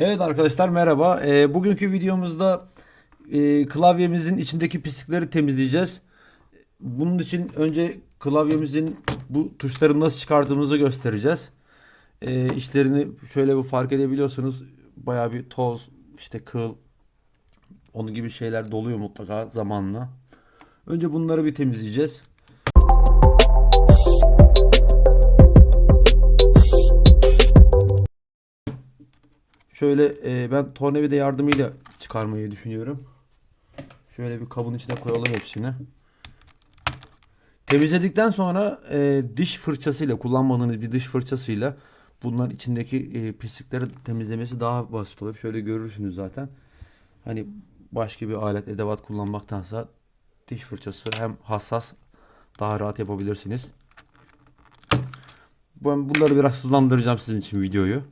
Evet arkadaşlar merhaba. Ee, bugünkü videomuzda e, klavyemizin içindeki pislikleri temizleyeceğiz. Bunun için önce klavyemizin bu tuşları nasıl çıkardığımızı göstereceğiz. Ee, işlerini şöyle bir fark edebiliyorsunuz. Baya bir toz, işte kıl, onun gibi şeyler doluyor mutlaka zamanla. Önce bunları bir temizleyeceğiz. Şöyle e, ben tornavida yardımıyla çıkarmayı düşünüyorum. Şöyle bir kabın içine koyalım hepsini. Temizledikten sonra e, diş fırçasıyla kullanmadığınız bir diş fırçasıyla bunların içindeki e, pislikleri temizlemesi daha basit olur. Şöyle görürsünüz zaten. Hani başka bir alet edevat kullanmaktansa diş fırçası hem hassas daha rahat yapabilirsiniz. Ben bunları biraz hızlandıracağım sizin için videoyu.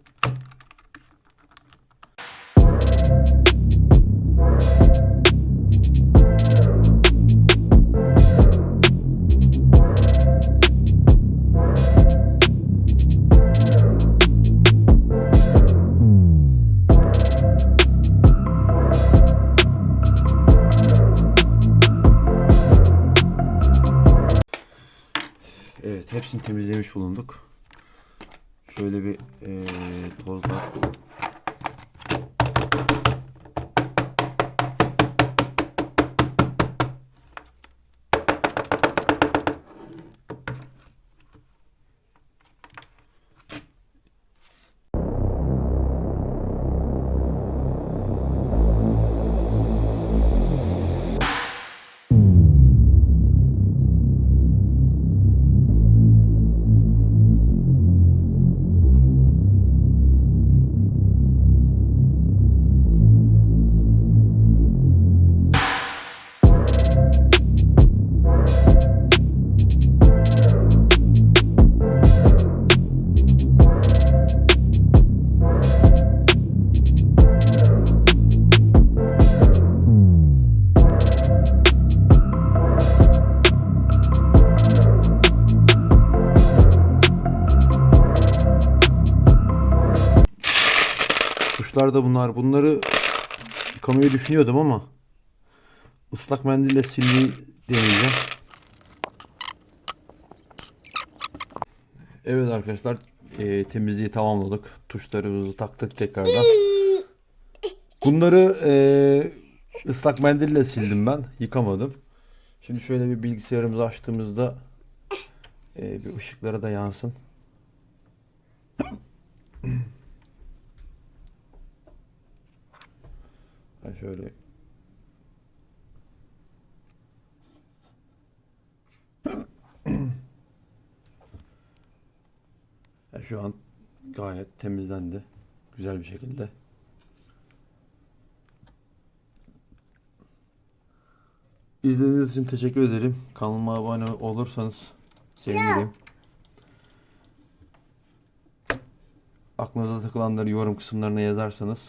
Evet, hepsini temizlemiş bulunduk. Şöyle bir eee tozlar. Tuşlar da bunlar. Bunları yıkamayı düşünüyordum ama ıslak mendille silmeyi deneyeceğim. Evet arkadaşlar eee, temizliği tamamladık. Tuşlarımızı taktık tekrardan. Bunları eee, ıslak mendille sildim ben. Yıkamadım. Şimdi şöyle bir bilgisayarımızı açtığımızda eee, bir ışıklara da yansın. Şöyle şu an gayet temizlendi. Güzel bir şekilde. İzlediğiniz için teşekkür ederim. Kanalıma abone olursanız sevinirim. Aklınıza takılanları yorum kısımlarına yazarsanız